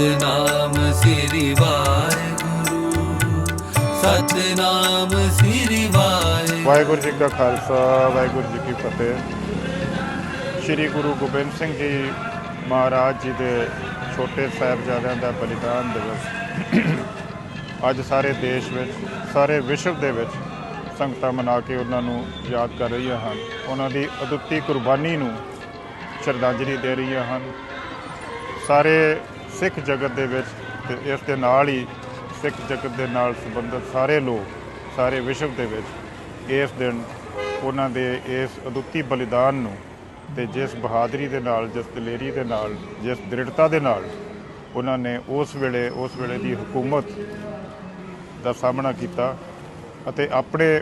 ਸਤਨਾਮ ਸ੍ਰੀ ਵਾਹਿਗੁਰੂ। ਸਤਨਾਮ ਸ੍ਰੀ ਵਾਹਿਗੁਰੂ। ਵਾਹਿਗੁਰੂ ਜੀ ਕਾ ਖਾਲਸਾ, ਵਾਹਿਗੁਰੂ ਜੀ ਕੀ ਫਤਿਹ। ਸ੍ਰੀ ਗੁਰੂ ਗੋਬਿੰਦ ਸਿੰਘ ਜੀ ਮਹਾਰਾਜ ਜੀ ਦੇ ਛੋਟੇ ਸਾਹਿਬਜ਼ਾਦਿਆਂ ਦਾ ਬਲੀਦਾਨ ਦਿਵਸ। ਅੱਜ ਸਾਰੇ ਦੇਸ਼ ਵਿੱਚ, ਸਾਰੇ ਵਿਸ਼ਵ ਦੇ ਵਿੱਚ ਸੰਗਤਾਂ ਮਨਾ ਕੇ ਉਹਨਾਂ ਨੂੰ ਯਾਦ ਕਰ ਰਹੀਆਂ ਹਨ। ਉਹਨਾਂ ਦੀ ਅਦੁੱਤੀ ਕੁਰਬਾਨੀ ਨੂੰ ਸ਼ਰਧਾਂਜਲੀ ਦੇ ਰਹੀਆਂ ਹਨ। ਸਾਰੇ ਸਿੱਖ ਜਗਤ ਦੇ ਵਿੱਚ ਤੇ ਇਸ ਦੇ ਨਾਲ ਹੀ ਸਿੱਖ ਜਗਤ ਦੇ ਨਾਲ ਸੰਬੰਧਿਤ ਸਾਰੇ ਲੋਕ, ਸਾਰੇ ਵਿਸ਼ਵ ਦੇ ਵਿੱਚ ਇਸ ਦਿਨ ਉਹਨਾਂ ਦੇ ਇਸ ਅਦੁੱਤੀ ਬਲੀਦਾਨ ਨੂੰ ਤੇ ਜਿਸ ਬਹਾਦਰੀ ਦੇ ਨਾਲ, ਜਿਸ ਦਲੇਰੀ ਦੇ ਨਾਲ, ਜਿਸ ਦ੍ਰਿੜਤਾ ਦੇ ਨਾਲ ਉਹਨਾਂ ਨੇ ਉਸ ਵੇਲੇ ਉਸ ਵੇਲੇ ਦੀ ਹਕੂਮਤ ਦਾ ਸਾਹਮਣਾ ਕੀਤਾ ਅਤੇ ਆਪਣੇ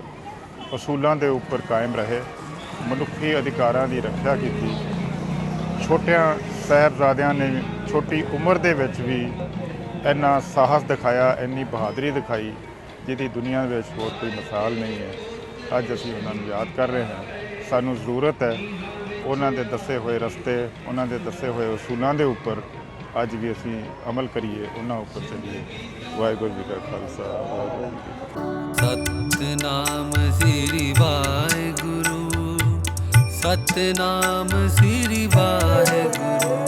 ਅਸੂਲਾਂ ਦੇ ਉੱਪਰ ਕਾਇਮ ਰਹੇ, ਮਨੁੱਖੀ ਅਧਿਕਾਰਾਂ ਦੀ ਰੱਖਿਆ ਕੀਤੀ। ਛੋਟਿਆਂ ਸਾਹਿਬਜ਼ਾਦਿਆਂ ਨੇ ਛੋਟੀ ਉਮਰ ਦੇ ਵਿੱਚ ਵੀ ਇੰਨਾ ਸਾਹਸ ਦਿਖਾਇਆ, ਇੰਨੀ ਬਹਾਦਰੀ ਦਿਖਾਈ, ਜਿਹਦੀ ਦੁਨੀਆ ਵਿੱਚ ਹੋਰ ਕੋਈ ਮਿਸਾਲ ਨਹੀਂ ਹੈ। ਅੱਜ ਅਸੀਂ ਉਹਨਾਂ ਨੂੰ ਯਾਦ ਕਰ ਰਹੇ ਹਾਂ। ਸਾਨੂੰ ਜ਼ਰੂਰਤ ਹੈ ਉਹਨਾਂ ਦੇ ਦੱਸੇ ਹੋਏ ਰਸਤੇ, ਉਹਨਾਂ ਦੇ ਦੱਸੇ ਹੋਏ ਉਸੂਲਾਂ ਦੇ ਉੱਪਰ ਅੱਜ ਵੀ ਅਸੀਂ ਅਮਲ ਕਰੀਏ, ਉਹਨਾਂ ਉੱਪਰ ਚੱਲੀਏ। ਵਾਹਿਗੁਰੂ ਜੀ ਕਾ ਖਾਲਸਾ, ਵਾਹਿਗੁਰੂ ਜੀ ਕੀ ਸਤਨਾਮ ਸ੍ਰੀ ਵਾਹਿਗੁਰੂ, ਸਤਨਾਮ ਸ੍ਰੀ ਵਾਹਿਗੁਰੂ।